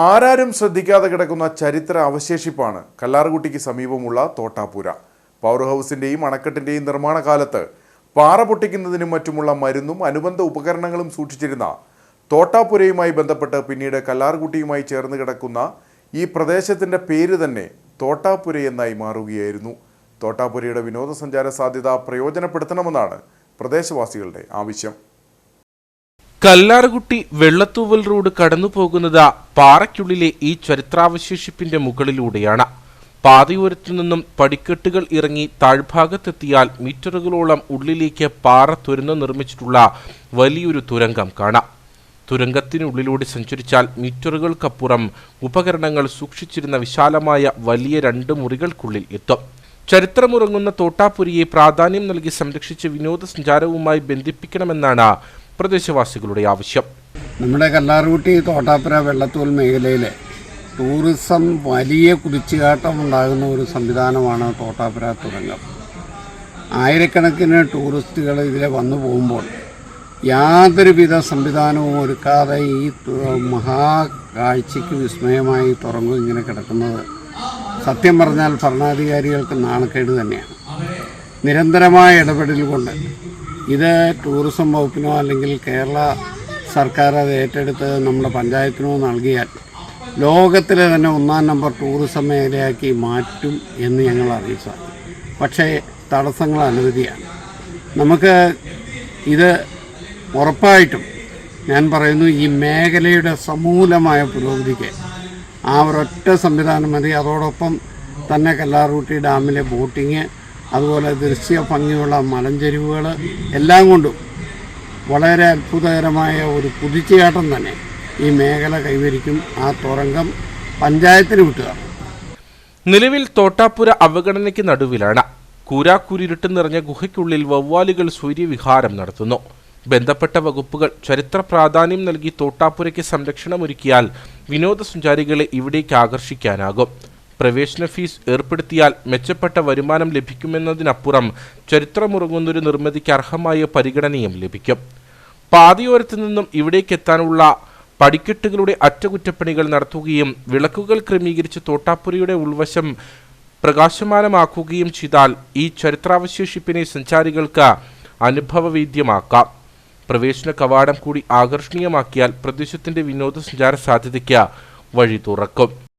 ആരാരും ശ്രദ്ധിക്കാതെ കിടക്കുന്ന ചരിത്ര അവശേഷിപ്പാണ് കല്ലാർകുട്ടിക്ക് സമീപമുള്ള തോട്ടാപ്പുര പവർ ഹൗസിന്റെയും അണക്കെട്ടിന്റെയും നിർമ്മാണ കാലത്ത് പാറ പൊട്ടിക്കുന്നതിനും മറ്റുമുള്ള മരുന്നും അനുബന്ധ ഉപകരണങ്ങളും സൂക്ഷിച്ചിരുന്ന തോട്ടാപ്പുരയുമായി ബന്ധപ്പെട്ട് പിന്നീട് കല്ലാർകുട്ടിയുമായി ചേർന്ന് കിടക്കുന്ന ഈ പ്രദേശത്തിന്റെ പേര് തന്നെ തോട്ടാപ്പുര എന്നായി മാറുകയായിരുന്നു. തോട്ടാപ്പുരയുടെ വിനോദസഞ്ചാര സാധ്യത പ്രയോജനപ്പെടുത്തണമെന്നാണ് പ്രദേശവാസികളുടെ ആവശ്യം. കല്ലാറുകുട്ടി വെള്ളത്തൂവൽ റോഡ് കടന്നു പോകുന്നത് പാറയ്ക്കുള്ളിലെ ഈ ചരിത്രാവശേഷിപ്പിന്റെ മുകളിലൂടെയാണ്. പാതയോരത്തു നിന്നും പടിക്കെട്ടുകൾ ഇറങ്ങി താഴ്ഭാഗത്തെത്തിയാൽ മീറ്ററുകളോളം ഉള്ളിലേക്ക് പാറ തുരന്ന് നിർമ്മിച്ചിട്ടുള്ള വലിയൊരു തുരങ്കം കാണാം. തുരങ്കത്തിനുള്ളിലൂടെ സഞ്ചരിച്ചാൽ മീറ്ററുകൾക്കപ്പുറം ഉപകരണങ്ങൾ സൂക്ഷിച്ചിരുന്ന വിശാലമായ വലിയ രണ്ട് മുറികൾക്കുള്ളിൽ എത്തും. ചരിത്രമുറങ്ങുന്ന തോട്ടാപുരിയെ പ്രാധാന്യം നൽകി സംരക്ഷിച്ച് വിനോദസഞ്ചാരവുമായി ബന്ധിപ്പിക്കണമെന്നാണ് പ്രദേശവാസികളുടെ ആവശ്യം. നമ്മുടെ കല്ലാർകുട്ടി തോട്ടാപ്പുര വെള്ളത്തൂൽ മേഖലയിലെ ടൂറിസം വലിയ കുതിച്ചുകാട്ടം ഉണ്ടാകുന്ന ഒരു സംവിധാനമാണ് തോട്ടാപ്പുര തുരങ്കം. ആയിരക്കണക്കിന് ടൂറിസ്റ്റുകൾ ഇതിലെ വന്നു പോകുമ്പോൾ യാതൊരുവിധ സംവിധാനവും ഒരുക്കാതെ ഈ മഹാ കാഴ്ചയ്ക്ക് വിസ്മയമായി തുറങ്ങും ഇങ്ങനെ കിടക്കുന്നത് സത്യം പറഞ്ഞാൽ ഭരണാധികാരികൾക്ക് നാണക്കേട് തന്നെയാണ്. നിരന്തരമായ ഇടപെടൽ കൊണ്ട് ഇത് ടൂറിസം വകുപ്പിനോ അല്ലെങ്കിൽ കേരള സർക്കാർ അത് ഏറ്റെടുത്ത് നമ്മുടെ പഞ്ചായത്തിനോ നൽകിയാൽ ലോകത്തിലെ തന്നെ ഒന്നാം നമ്പർ ടൂറിസം മേഖലയാക്കി മാറ്റും എന്ന് ഞങ്ങൾ അറിയിച്ചു പക്ഷേ തടസ്സങ്ങൾ അനവധിയാണ് നമുക്ക് ഇത് ഉറപ്പായിട്ടും ഞാൻ പറയുന്നു ഈ മേഖലയുടെ സമൂലമായ പുരോഗതിക്ക് ആ ഒരൊറ്റ സംവിധാനം മതി. അതോടൊപ്പം തന്നെ കല്ലാറൂട്ടി ഡാമിലെ ബോട്ടിങ് അതുപോലെ ദൃശ്യ ഭംഗിയുള്ള മലഞ്ചെരിവുകൾ എല്ലാം കൊണ്ടും വളരെ അത്ഭുതകരമായ ഒരു കുതിച്ചുചാട്ടം തന്നെ ഈ മേഖല കൈവരിക്കും ആ തുറങ്കം പഞ്ചായത്തിന് വിട്ടുക. നിലവിൽ തോട്ടാപ്പുര അവഗണനയ്ക്ക് നടുവിലാണ്. കൂരാക്കൂരിട്ട് നിറഞ്ഞ ഗുഹയ്ക്കുള്ളിൽ വവ്വാലുകൾ സൂര്യവിഹാരം നടത്തുന്നു. ബന്ധപ്പെട്ട വകുപ്പുകൾ ചരിത്ര പ്രാധാന്യം നൽകി തോട്ടാപ്പുരയ്ക്ക് സംരക്ഷണമൊരുക്കിയാൽ വിനോദസഞ്ചാരികളെ ഇവിടേക്ക് ആകർഷിക്കാനാകും. പ്രവേശന ഫീസ് ഏർപ്പെടുത്തിയാൽ മെച്ചപ്പെട്ട വരുമാനം ലഭിക്കുമെന്നതിനപ്പുറം ചരിത്രമുറങ്ങുന്നൊരു നിർമ്മിതിക്ക് അർഹമായ പരിഗണനയും ലഭിക്കും. പാതയോരത്തു നിന്നും ഇവിടേക്കെത്താനുള്ള പടിക്കെട്ടുകളുടെ അറ്റകുറ്റപ്പണികൾ നടത്തുകയും വിളക്കുകൾ ക്രമീകരിച്ച് തോട്ടാപ്പുരയുടെ ഉൾവശം പ്രകാശമാനമാക്കുകയും ചെയ്താൽ ഈ ചരിത്രാവശേഷിപ്പിനെ സഞ്ചാരികൾക്ക് അനുഭവവേദ്യമാക്കാം. പ്രവേശന കവാടം കൂടി ആകർഷണീയമാക്കിയാൽ പ്രദേശത്തിന്റെ വിനോദസഞ്ചാര സാധ്യതയ്ക്ക് വഴി തുറക്കും.